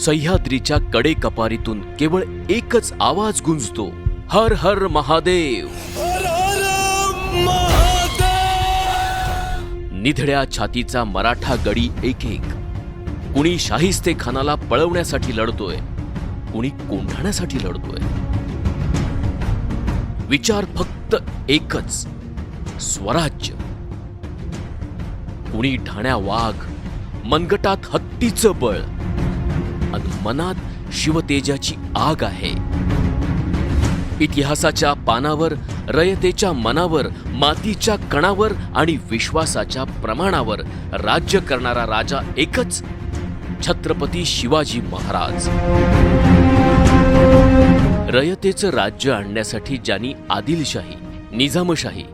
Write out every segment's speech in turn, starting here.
सह्याद्रीच्या कडे कपारीतून केवळ एकच आवाज गुंजतो. हर हर महादेव. निधड्या छातीचा मराठा गडी एक एक कुणी शाहिस्ते खानाला पळवण्यासाठी लढतोय कुणी कोंढाण्यासाठी लढतोय. विचार फक्त एकच स्वराज्य. कुणी ढाण्या वाघ मनगटात हत्तीचं बळ. मनात शिवतेजाची आग आहे. इतिहासाच्या पानावर रयतेच्या मनावर मातीच्या कणावर आणि विश्वासाच्या प्रमाणावर राज्य करणारा राजा एकच छत्रपती शिवाजी महाराज. रयतेचं राज्य आणण्यासाठी ज्यांनी आदिलशाही निजामशाही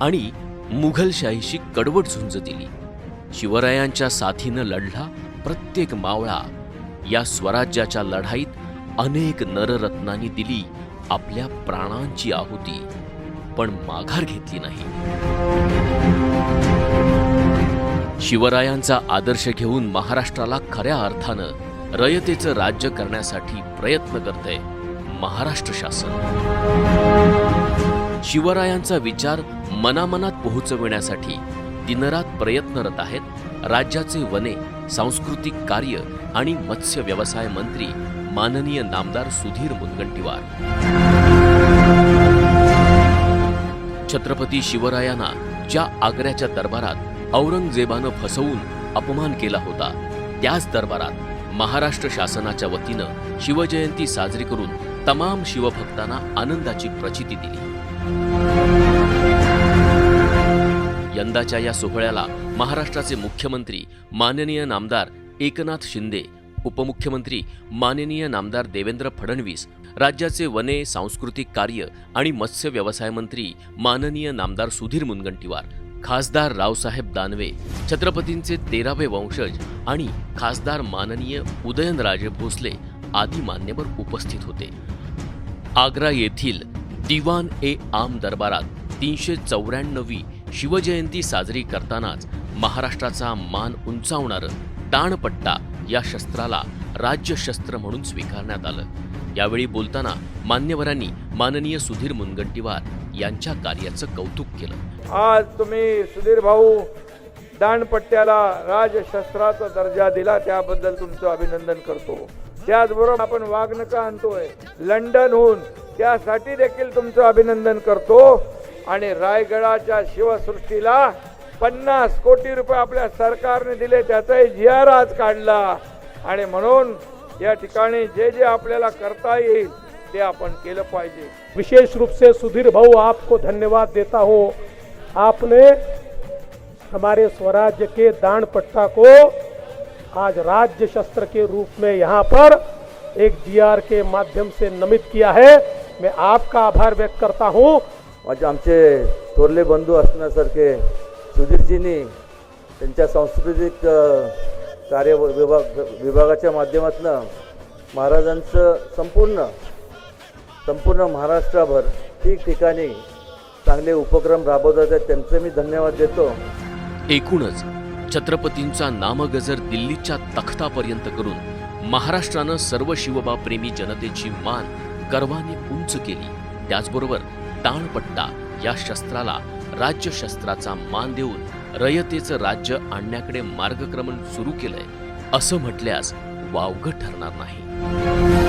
आणि मुघलशाहीशी कडवट झुंज दिली शिवरायांच्या साथीनं लढला प्रत्येक मावळा या स्वराज्याच्या लढाईत अनेक नररत्नांनी दिली आपल्या प्राणांची आहुती पण माघार घेतली नाही. शिवरायांचा आदर्श घेऊन महाराष्ट्राला खऱ्या अर्थानं रयतेचं राज्य करण्यासाठी प्रयत्न करतंय महाराष्ट्र शासन. शिवरायांचा विचार मनामनात पोहोचविण्यासाठी दिनरात प्रयत्नरत आहेत राज्याचे वने सांस्कृतिक कार्य आणि मत्स्य व्यवसाय मंत्री माननीय नामदार सुधीर मुनगंटीवार. छत्रपती शिवरायांना ज्या आग्र्याच्या दरबारात औरंगजेबानं फसवून अपमान केला होता त्याच दरबारात महाराष्ट्र शासनाच्या वतीनं शिवजयंती साजरी करून तमाम शिवभक्तांना आनंदाची प्रचिती दिली. यंदाच्या या सोहळ्याला महाराष्ट्राचे मुख्यमंत्री माननीय नामदार एकनाथ शिंदे उपमुख्यमंत्री माननीय नामदार देवेंद्र फडणवीस राज्याचे वने सांस्कृतिक कार्य आणि मत्स्य व्यवसाय मंत्री माननीय नामदार सुधीर मुनगंटीवार खासदार रावसाहेब दानवे छत्रपतींचे तेरावे वंशज आणि खासदार माननीय उदयनराजे भोसले आदी मान्यवर उपस्थित होते. आग्रा येथील दिवान ए आम दरबारात तीनशे चौऱ्याण्णवी शिवजयंती साजरी करतानाच महाराष्ट्राचा मान उंचावणारं टाणपट्टा या शस्त्राला राज्यशस्त्र म्हणून स्वीकारण्यात आलं. यावेळी बोलताना मान्यवरांनी माननीय सुधीर मुनगंटीवार यांच्या कार्याचं कौतुक केलं. आज तुम्ही सुधीर भाऊ दांडपट्ट्याला राजशस्त्राचा दर्जा दिला त्याबद्दल तुमचं अभिनंदन करतो. त्याचबरोबर आपण वाघनका आणतोय. लंडनहून त्यासाठी देखील तुमचं अभिनंदन करतो. आणि रायगडाच्या शिवसृष्टीला पन्नास कोटी रुपये आपल्या सरकारने दिले त्याचाही जी आर आज काढला. आणि म्हणून या ठिकाणी जे जे आपल्याला करता येईल ते आपण केलं पाहिजे. विशेष रूप से सुधीर भाऊ आपको धन्यवाद देता हूँ. आपने हमारे स्वराज्य के दान पट्टा को आज राज्य शस्त्र के रूप में यहाँ पर एक जीआर के माध्यम से नमित किया है। मैं आपका आभार व्यक्त करता हूँ। माझे आमचे थोरले बंधू असण्यासारखे सुधीरजींनी त्यांच्या सांस्कृतिक कार्य विभाग विभागाच्या माध्यमातून महाराजांचं संपूर्ण संपूर्ण महाराष्ट्राभर ठिकठिकाणी चांगले उपक्रम राबवतात आहेत. मी धन्यवाद देतो एकूणच छत्रपतींचा नामगजर दिल्लीच्या तख्तापर्यंत करून महाराष्ट्रानं सर्व शिवबा प्रेमी जनतेची मान गर्वाने उंच केली त्याचबरोबर टाणपट्टा या शस्त्राला राज्यशस्त्राचा मान देऊन रयतेचं राज्य आणण्याकडे मार्गक्रमण सुरू केलंय असं म्हटल्यास वावगं ठरणार नाही.